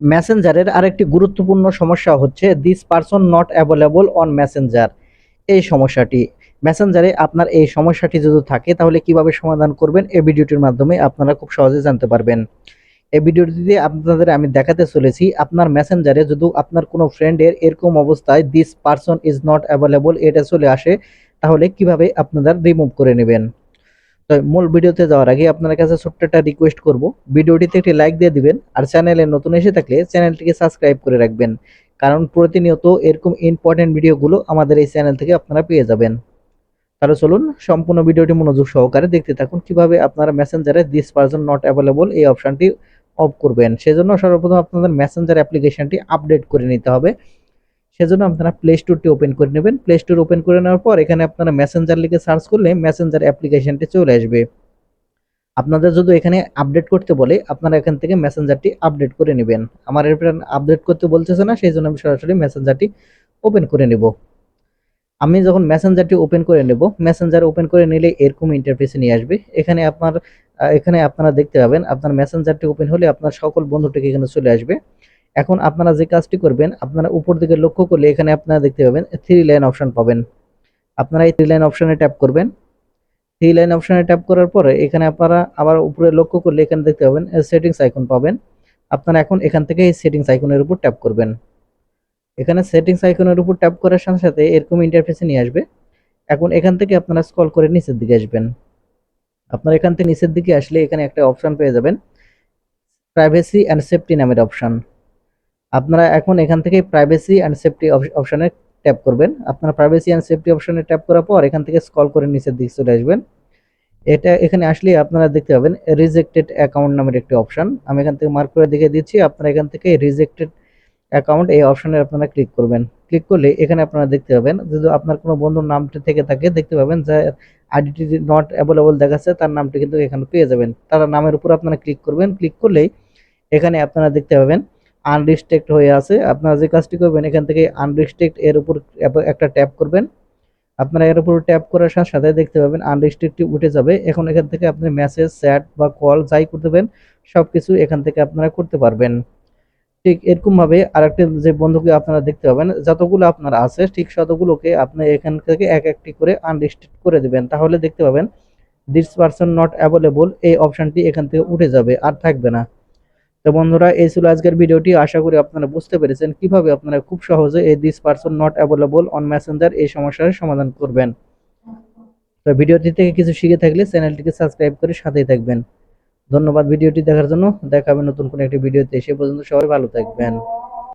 মেসেঞ্জারের আরেকটি গুরুত্বপূর্ণ সমস্যা হচ্ছে this person not available on Messenger এই সমস্যাটি। মেসেঞ্জারে আপনার এই সমস্যাটি যদি থাকে, তাহলে কীভাবে সমাধান করবেন? এই ভিডিওটির মাধ্যমে আপনারা খুব সহজে জানতে পারবেন। এই ভিডিওটিতে আপনাদের আমি দেখাতে চলেছি, আপনার মেসেঞ্জারে যদি আপনার কোনো ফ্রেন্ডের এরকম অবস্থায় this person is not available এটা চলে আসে, তাহলে কীভাবে আপনারা রিমুভ করে নেবেন? তো মূল ভিডিওতে যাওয়ার আগে আপনার কাছে ছোট্ট একটা রিকোয়েস্ট করব। ভিডিওটিতে একটি লাইক দিয়ে দিবেন আর চ্যানেলে নতুন এসে থাকলে চ্যানেলটিকে সাবস্ক্রাইব করে রাখবেন। কারণ প্রতিনিয়ত এরকম ইম্পর্টেন্ট ভিডিওগুলো আমাদের এই চ্যানেল থেকে আপনারা পেয়ে যাবেন। তাহলে চলুন সম্পূর্ণ ভিডিওটি মনোযোগ সহকারে দেখতে থাকুন, কীভাবে আপনারা মেসেঞ্জারে দিস পারসন নট অ্যাভেলেবল এই অপশনটি অফ করবেন। সেজন্য সর্বপ্রথম আপনাদের মেসেঞ্জার অ্যাপ্লিকেশনটি আপডেট করে নিতে হবে। সেজন্য আপনারা প্লে স্টোরটি ওপেন করে নেবেন। প্লে স্টোর ওপেন করে নেওয়ার পর এখানে আপনারা মেসেঞ্জার লিখে সার্চ করলে মেসেঞ্জার অ্যাপ্লিকেশনটি চলে আসবে। আপনাদের যদি এখানে আপডেট করতে বলে, আপনারা এখান থেকে মেসেঞ্জারটি আপডেট করে নেবেন। আমার এরপর আপডেট করতে বলতেছে না, সেই জন্য আমি সরাসরি মেসেঞ্জারটি ওপেন করে নেব। আমি যখন মেসেঞ্জারটি ওপেন করে নেব মেসেঞ্জার ওপেন করে নিলে এরকম ইন্টারফেসে নিয়ে আসবে। এখানে আপনার এখানে আপনারা দেখতে পাবেন, আপনার মেসেঞ্জারটি ওপেন হলে আপনার সকল বন্ধুটিকে এখানে চলে আসবে। এখন আপনারা যে কাজটি করবেন, আপনারা উপর দিকে লক্ষ্য করলে এখানে আপনারা দেখতে পাবেন থ্রি লাইন অপশন পাবেন। আপনারা এই থ্রি লাইন অপশানে ট্যাপ করবেন। থ্রি লাইন অপশানে ট্যাপ করার পরে এখানে আপনারা আবার উপরে লক্ষ্য করলে এখানে দেখতে পাবেন সেটিংস আইকন পাবেন। আপনারা এখন এখান থেকে এই সেটিংস আইকনের উপর ট্যাপ করবেন। এখানে সেটিংস আইকনের উপর ট্যাপ করার সাথে সাথে এরকম ইন্টারফেসে নিয়ে আসবে। এখন এখান থেকে আপনারা স্কল করে নিচের দিকে আসবেন। আপনারা এখান থেকে নিচের দিকে আসলে এখানে একটা অপশন পেয়ে যাবেন প্রাইভেসি অ্যান্ড সেফটি নামের অপশন আপনারা এখন এখান থেকে প্রাইভেসি অ্যান্ড সেফটি অপশনে ট্যাপ করবেন। আপনারা প্রাইভেসি অ্যান্ড সেফটি অপশনে ট্যাপ করার পর এখান থেকে স্ক্রল করে নিচের দিকে চলে আসবেন। এটা এখানে আসলে আপনারা দেখতে পাবেন রিজেক্টেড অ্যাকাউন্ট নামের একটি অপশন আমি এখান থেকে মার্ক করে দেখে দিচ্ছি, আপনারা এখান থেকে রিজেক্টেড অ্যাকাউন্ট এই অপশানে আপনারা ক্লিক করবেন। ক্লিক করলে এখানে আপনারা দেখতে পাবেন, যদি আপনার কোনো বন্ধুর নামটি থেকে থাকে, দেখতে পাবেন যে আইডিটি নট অ্যাভেলেবল দেখাচ্ছে, তার নামটি কিন্তু এখানে পেয়ে যাবেন। তার নামের উপর আপনারা ক্লিক করবেন। ক্লিক করলেই এখানে আপনারা দেখতে পাবেন আনরিস্ট্রিক্ট হয়ে আছে। আপনারা যে কাজটি করবেন, এখান থেকে আনরিস্ট্রিক্ট এর উপর একটা ট্যাপ করবেন। আপনারা এর উপর ট্যাপ করার সাথে সাথে দেখতে পাবেন আনরিস্ট্রিক্ট উঠে যাবে। এখন এখান থেকে আপনি মেসেজ চ্যাট বা কল যাই করতে পারেন সব কিছু এখান থেকে আপনারা করতে পারবেন। ঠিক এরকম ভাবে আরেকটি যে বন্ধুকে আপনারা দেখতে পাবেন, যতগুলো আপনার আছে, ঠিক ততগুলোকে আপনি এখান থেকে এক একটি করে আনরিস্ট্রিক্ট করে দিবেন। তাহলে দেখতে পাবেন দিস পারসন নট অ্যাভেলেবল এই অপশনটি এখান থেকে উঠে যাবে, আর থাকবে না। তো বন্ধুরা, এই ছিল আজকের ভিডিওটি। আশা করি আপনারা বুঝতে পেরেছেন কীভাবে আপনারা খুব সহজে এই this person not available on Messenger এই সমস্যার সমাধান করবেন। তো ভিডিওটি থেকে কিছু শিখে থাকলে চ্যানেলটিকে সাবস্ক্রাইব করে সাথেই থাকবেন। ধন্যবাদ ভিডিওটি দেখার জন্য। দেখা হবে নতুন কোনো একটি ভিডিওতে। সে পর্যন্ত সবাই ভালো থাকবেন।